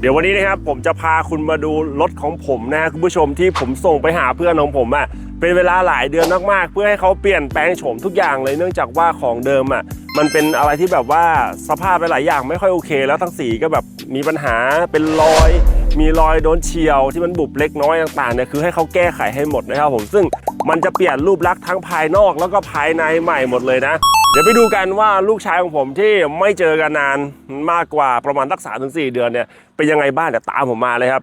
เดี๋ยววันนี้นะครับผมจะพาคุณมาดูรถของผมนะคุณผู้ชมที่ผมส่งไปหาเพื่อนของผมอะ่ะเป็นเวลาหลายเดือนมากๆ เพื่อให้เขาเปลี่ยนแปลงโฉมทุกอย่างเลยเนื่องจากว่าของเดิมอะ่ะมันเป็นอะไรที่แบบว่าสภาพหลายอย่างไม่ค่อยโอเค แล้วทั้งสีก็แบบมีปัญหาเป็นรอย มีรอยโดนเฉียวที่มันบุบเล็กน้อยต่างๆเนี่ยคือให้เขาแก้ไขให้หมดนะครับผมซึ่ง มันจะเปลี่ยนรูปลักษณ์ทั้งภายนอกแล้วก็ภายในใหม่หมดเลยนะ เดี๋ยวไปดูกันว่าลูกชายของผมที่ไม่เจอกันนานมากกว่าประมาณสักสามถึงสี่เดือนเนี่ยเป็นยังไงบ้างเดี๋ยวตามผมมาเลยครับ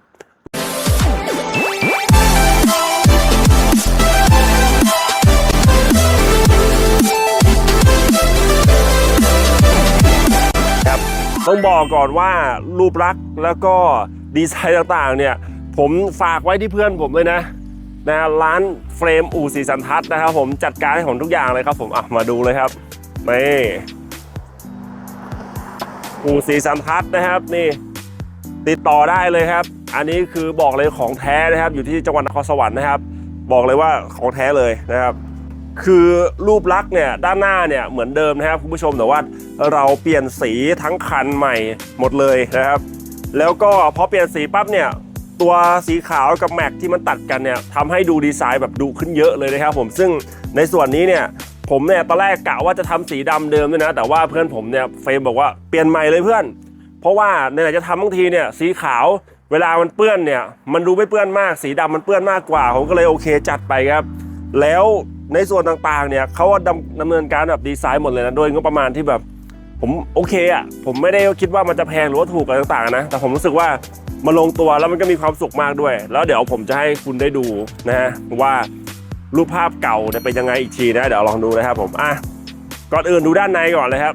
ครับต้องบอกก่อนว่ารูปลักษณ์แล้วก็ดีไซน์ต่างๆเนี่ยผมฝากไว้ที่เพื่อนผมเลยนะ นะร้านเฟรมอู่สีสันทัศน์นะครับผมจัดการให้ผมทุกอย่างเลยครับผมอะมาดูเลยครับนี่อู่สีสันทัศน์นะครับนี่ติดต่อได้เลยครับ อันนี้คือบอกเลยของแท้นะครับ อยู่ที่จังหวัดนครสวรรค์นะครับ บอกเลยว่าของแท้เลยนะครับ คือรูปลักษณ์เนี่ยด้านหน้าเนี่ยเหมือนเดิมนะครับคุณผู้ชมแต่ว่าเราเปลี่ยนสีทั้งคันใหม่หมดเลยนะครับ แล้วก็พอเปลี่ยนสีปั๊บเนี่ย ตัวสีขาวกับแม็กที่มันตัดกันเนี่ยทำให้ดูดีไซน์แบบดูขึ้นเยอะเลยนะครับผมซึ่งในส่วนนี้เนี่ยผมเนี่ยตอนแรกกะว่าจะทำสีดำเดิมด้วยนะ แต่ว่าเพื่อนผมเนี่ยเฟรมบอกว่าเปลี่ยนใหม่เลยเพื่อน เพราะว่าในไหนจะทำบางทีเนี่ยสีขาวเวลามันเปื้อนเนี่ยมันดูไม่เปื้อนมากสีดำมันเปื้อนมากกว่า ผมก็เลยโอเคจัดไปครับ แล้วในส่วนต่างๆเนี่ยเขาดำดำเนินการแบบดีไซน์หมดเลยนะโดยงบประมาณที่แบบ ผมโอเคอะผมไม่ได้คิดว่ามันจะแพงหรือว่าถูกอะไรต่างๆนะ แต่ผมรู้สึกว่ามันลงตัวแล้วมันก็มีความสุขมากด้วย แล้วเดี๋ยวผมจะให้คุณได้ดูนะฮะว่ารูปภาพเก่าเนี่ยเป็นยังไงอีกทีนะเดี๋ยวลองดูนะครับผมอะก่อนอื่นดูด้านในก่อนเลยครับ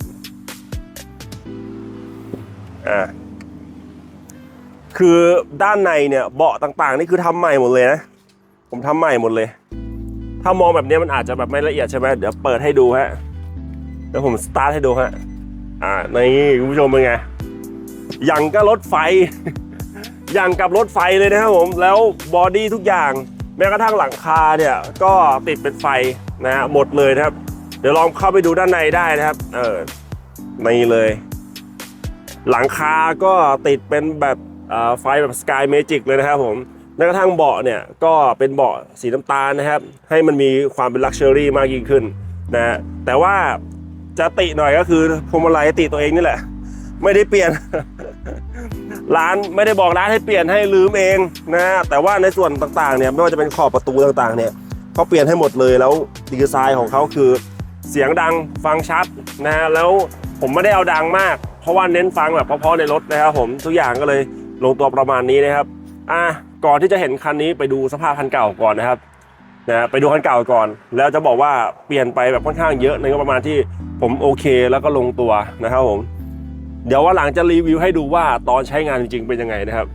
อ่าคือด้านในเนี่ยเบาะต่างๆ นี่คือทำใหม่หมดเลยนะ ผมทำใหม่หมดเลย ถ้ามองแบบนี้มันอาจจะแบบไม่ละเอียดใช่ไหมเดี๋ยวเปิดให้ดูฮะเดี๋ยวผมสตาร์ทให้ดูฮะ อ่านี่คุณผู้ชมเป็นไงอย่างก็รถไฟ อย่างกับรถไฟเลยนะครับผมแล้วบอดี้ทุกอย่าง แม้กระทั่งหลังคาเนี่ยก็ติดเป็นไฟนะฮะหมดเลยนะครับ เดี๋ยวลองเข้าไปดูด้านในได้นะครับ เออนี่เลย หลังคาก็ติดเป็นแบบไฟแบบสกายเมจิกเลยนะครับผมแม้กระทั่งเบาะเนี่ยก็เป็นเบาะสีน้ำตาลนะครับ ให้มันมีความเป็นลักชัวรี่มากยิ่งขึ้นนะฮะแต่ว่า จะติหน่อยก็คือพวงมาลัยติตัวเองนี่แหละ ไม่ได้เปลี่ยน ร้านไม่ได้บอกร้านให้เปลี่ยนให้ลืมเองนะแต่ว่าในส่วนต่างๆเนี่ยไม่ว่าจะเป็นขอบประตูต่างๆเนี่ยเขาเปลี่ยนให้หมดเลยแล้วดีไซน์ของเขาคือเสียงดังฟังชัดนะฮะแล้วผมไม่ได้เอาดังมาก เพราะว่าเน้นฟังแบบเพราะๆในรถนะครับผมทุกอย่างก็เลยลงตัวประมาณนี้นะครับอะก่อนที่จะเห็นคันนี้ไปดูสภาพคันเก่าก่อนนะครับ นะไปดูคันเก่าก่อน แล้วจะบอกว่าเปลี่ยนไปแบบค่อนข้างเยอะในงบประมาณที่ผมโอเคแล้วก็ลงตัวนะครับผมเดี๋ยวว่าหลังจะรีวิวให้ดูว่าตอนใช้งานจริงๆเป็นยังไงนะครับ